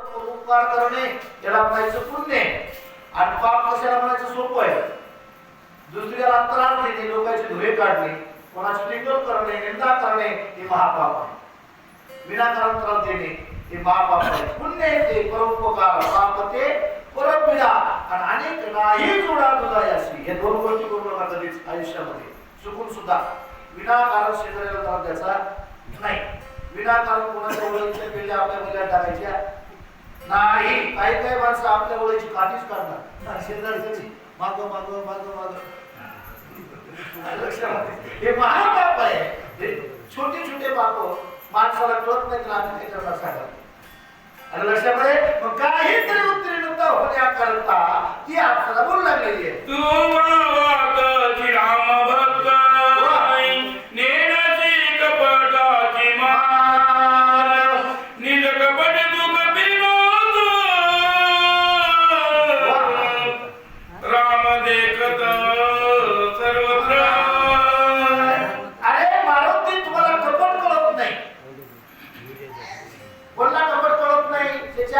उपकार करणे याला म्हणायचं पुण्य आणि पाप कशाला म्हणायचं? सोपं आहे. दुसऱ्याला त्रास देणे लोकांचे धुळे काढणे कोणाची टिंगल करणे निंदा करणे हे महापाप आहे. विनाकारण त्रास देणे हे महापाप आहे. पुण्य आहे ते परोपकार. पाप ते परपिडा आणि अनेक नाही जोडा तुझा याशी हे दोन गोष्टी करू नका कधीच आयुष्यामध्ये. चुकून सुद्धा. विनाकारण शेजाऱ्याला त्रास द्यायचा नाही. विनाकारण कोणाच्या वडील पिल्ल्या आपल्या मुल्या टाकायच्या? नाही. काही काही माणसं आपल्या ओळखीची काठीच काढणार शेजारची माग माग माग माग. लक्षामध्ये हे महापाप आहे. हे छोटे छोटे पाप माणसाला कळत नाही तर आम्ही ते करणार सांगा आणि लक्षामध्ये मग काहीतरी उत्तीर्णता होण्याकरता ती आपल्याला बोलू लागलेली आहे.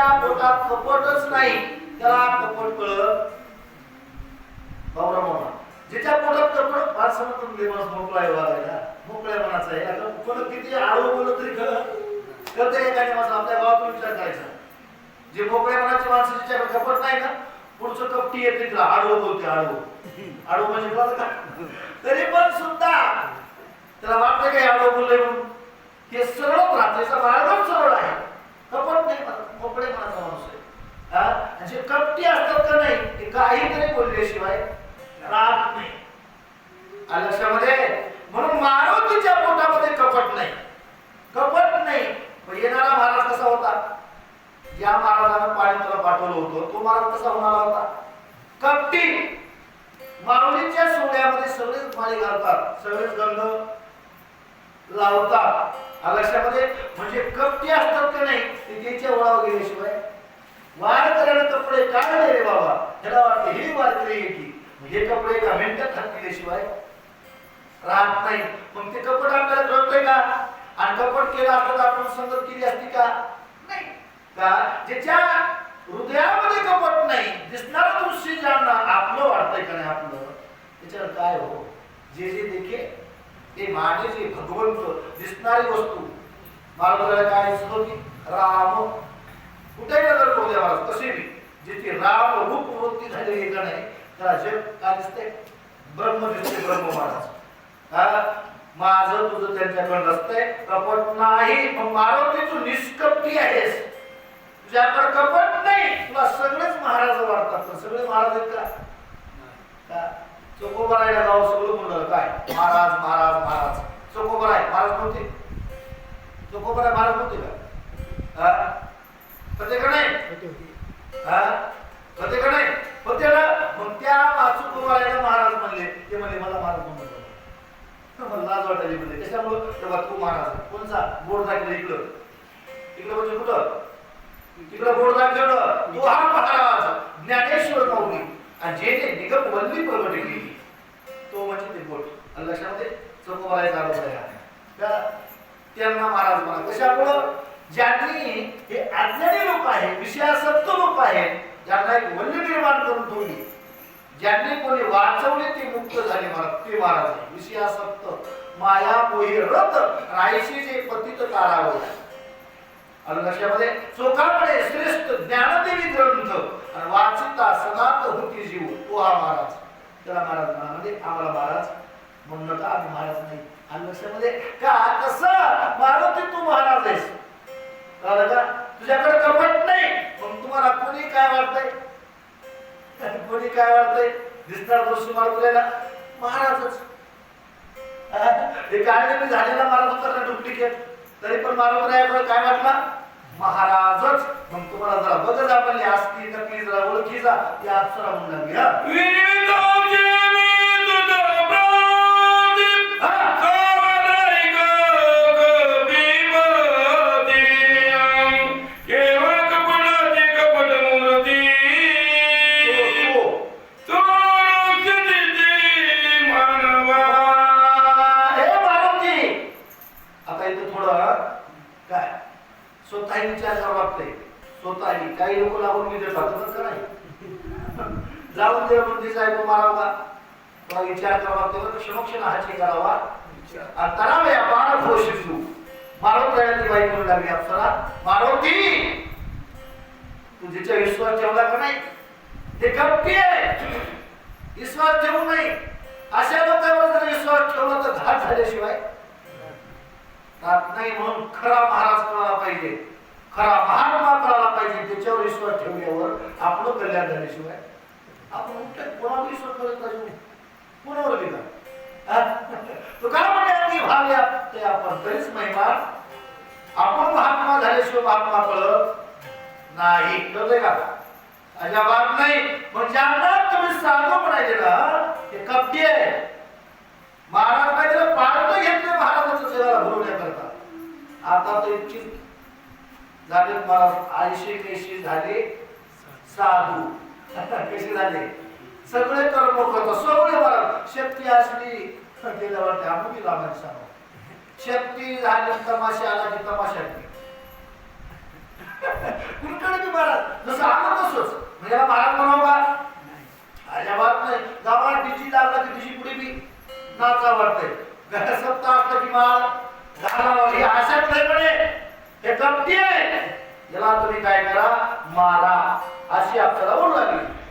नाही त्याच्या पोटात कपटच नाही त्याला कपट कळत बाबरा मोठा ज्याच्या पोटात कपट फार समजून दे माणूस मोकळा आहे वागायला मोकळ्या मनाचा आहे. आता कोण किती आळू बोललं तरी कळत कळतं एखाद्या माणसं आपल्या गावातून विचार करायचा. जे मोकळ्या मनाची माणसं ज्याच्याकडे कपट नाही ना पुढचं कपटी येते तिला. आडवं बोलते आडवं आडवं म्हणजे कळलं का? तरी पण सुद्धा त्याला वाटतं काही आडवं बोललंय म्हणून. हे सरळ राहतं याचा मार्गच सरळ आहे. कपट नाही म्हणत, मोकळे मनाचा माणूस आहे हा? जे कपटी असतात का नाही ते काहीतरी बोलल्याशिवाय राहत नाही. लक्षामध्ये म्हणून मारुतीच्या पोटामध्ये कपट नाही. कपट नाही पण येणारा महाराज कसा होता? या महाराजानं पाणी त्याला पाठवलं होतं तो महाराज कसा होणारा होता? कपटी. माऊलीच्या सोन्यामध्ये सगळेच पाणी घालतात सगळेच गंध लावतात. आकाशामध्ये म्हणजे कपटी असतात का नाही ते त्याच्या ओळावर गेल्याशिवाय वार करायला कपडे काढले रे बाबा? त्याला वाटते ही वारकरी येते हे कपडे एका मिनिटात घातल्याशिवाय राहत नाही. मग ते कपड आपल्याला कळतंय का? आणि कपड केलं असतं आपण संगत केली असती का? नाही. का? ज्याच्या हृदयामध्ये कपट नाही दिसणार दृश्य ज्यांना आपलं वाटतंय का नाही आपलं? त्याच्यावर काय हो? जे जे देखे ते माझे जे भगवंत दिसणारी वस्तू. महाराजाला काय दिसत होती? राम. कुठेही नजर करू द्या महाराज तसे बी. जिथे राम रूप वृत्ती झालेली आहे का नाही त्याला जग काय दिसते ब्रह्म दिसते ब्रह्म महाराज हा? माझं तुझं त्यांच्याकडे नसतंय. कपट नाही. मग मारुती तू निष्कपटी आहेस. तुझ्याकडे कपट नाही. तुला सगळेच महाराज वाढतात. सगळे महाराज आहेत का? चोकोबरायला जाऊ सगळं म्हणलं काय? महाराज महाराज महाराज. चोकोबराय महाराज नव्हते चोकोबराय महाराज नव्हते का? हा? होते का नाही? हा? होते का नाही? होते ना? मग त्या चोकोबरायला महाराज म्हणले. ते म्हणले मला महाराज म्हणलं मला लाज वाटायली म्हणजे कशामुळं तेव्हा तू महाराज. कोणचा? बोर्ड दाखवलं इकडं. इकडं म्हणजे कुठं? तिकडं बोर्ड दाखवलं तू हा महाराज. ज्ञानेश्वर माऊली आणि जे जे निगम वल्ली प्रगट केली तो म्हणजे ते आणि लक्षामध्ये चोखोबारायचा आरोप आहे त्यांना महाराज म्हणा कशामुळं ज्यांनी हे अज्ञानी लोक आहेत विषयासक्त लोक आहेत ज्यांना एक वल्ली निर्माण करून ठेवली ज्यांनी कोणी वाचवले ते मुक्त झाले महाराज ते महाराज आहे. विषयासक्त माया मोही रथ रायशी जे पतित कारावं अनुदशामध्ये लक्षामध्ये श्रेष्ठ ज्ञानदेवी ग्रंथ आणि वाचिता सनात होती जीव. तो हा महाराज. त्याला महाराज म्हणा म्हणजे आम्हाला महाराज म्हणणं का आम्ही महाराज नाही. अनुदशामध्ये का? कसं? मारुती तू महाराज आहेस. कळलं का तुझ्याकडे कपट नाही पण तुम्हाला कोणी काय वाटतंय? कोणी काय वाटतंय? दिसणार दृश्य मारुतीला महाराजच. हे काढले मी झालेला महाराज करणार डुप्लिकेट. तरी पण मारुतरायाकडे काय वाटला? महाराजच. मग तुम्हाला जरा बघ जा म्हणले असती नकली जरा ओळखी जा. या अप्सरा म्हणून लागली आता स्वतः विचार करावा लागतंय. स्वतः काही लोक लावून मी देतात तर नाही? जाऊन दे म्हणजे साहेब मारावा थोडा विचार करावा तेव्हा क्षमक्षण हाची करावा. आणि तराव या बाळ घोषितू मारवत राहिली बाई म्हणू लागली अप्सरा मारवती तू जिच्या विश्वास ठेवला का नाही? ते गप्पी आहे. विश्वास ठेवू नाही अशा लोकांवर जर विश्वास ठेवला तर घात झाल्याशिवाय नाही म्हणून खरा महाराज कळाला पाहिजे? खरा महात्मा कळाला पाहिजे? त्याच्यावर विश्वास ठेवल्यावर आपलं कल्याण झाल्याशिवाय आपण कुठल्या कोणावर विश्वास करत नाही. कोणावर गेला तो काय म्हणे अगदी भाव्या ते आपण तरीच महिमा आपण महात्मा झाल्याशिवाय महात्मा कळत नाही. कळतंय का? अजाबात नाही. मग ज्यांना तुम्ही साधू म्हणायचे ना ते कपटी आहे. महाराज काय त्याला पाळतं घेतलं महाराजाचं शरीराला भरवण्याकरता आता तो इतकी झाले महाराज ऐंशी कैशी झाले? साधू. कसे झाले? सगळे कर्म करतो. सगळे मला शक्ती असली गेल्यावर आपण लाभायला सांगा शक्ती झाली तमाशा आला की तमाशा केली. कुणकडे बी महाराज जसं आलं तसंच. म्हणजे याला महाराज म्हणावं का अजिबात नाही. गावात डीजी लागला की दिशी पुढे बी नाचा वाटतंय. घरसप्ता असला की माळ घालावा ही आशाच हे कपटी आहे याला तुम्ही काय करा? मारा. अशी आपल्याला ओढ लागली.